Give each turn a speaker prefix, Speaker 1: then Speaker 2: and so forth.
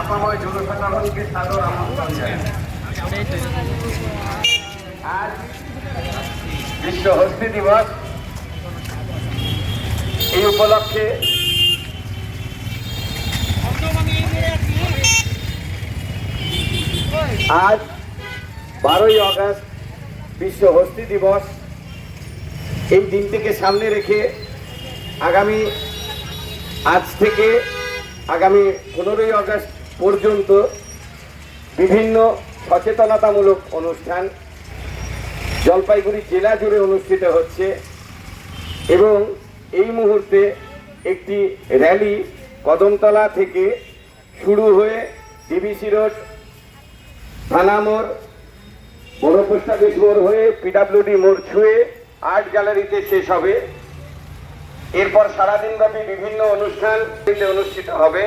Speaker 1: আপাময় জনসাধারণকে সাদর আমন্ত্রণ জানাই আজ বিশ্ব হস্তি দিবস এই উপলক্ষে আজ বারোই আগস্ট বিশ্ব হস্তি দিবস। এই দিনটিকে সামনে রেখে আগামী আজ থেকে আগামী পনেরোই আগস্ট পর্যন্ত বিভিন্ন সচেতনতামূলক অনুষ্ঠান জলপাইগুড়ি জেলা জুড়ে অনুষ্ঠিত হচ্ছে এবং এই মুহূর্তে একটি র্যালি কদমতলা থেকে শুরু হয়ে ডিবিসি রোড থানামোড় বড় পোস্ট অফিস মোড় হয়ে পিডাব্লিউডি মোড় ছুঁয়ে আর্ট গ্যালারিতে শেষ হবে। এরপর সারাদিনব্যাপী বিভিন্ন অনুষ্ঠান অনুষ্ঠিত হবে।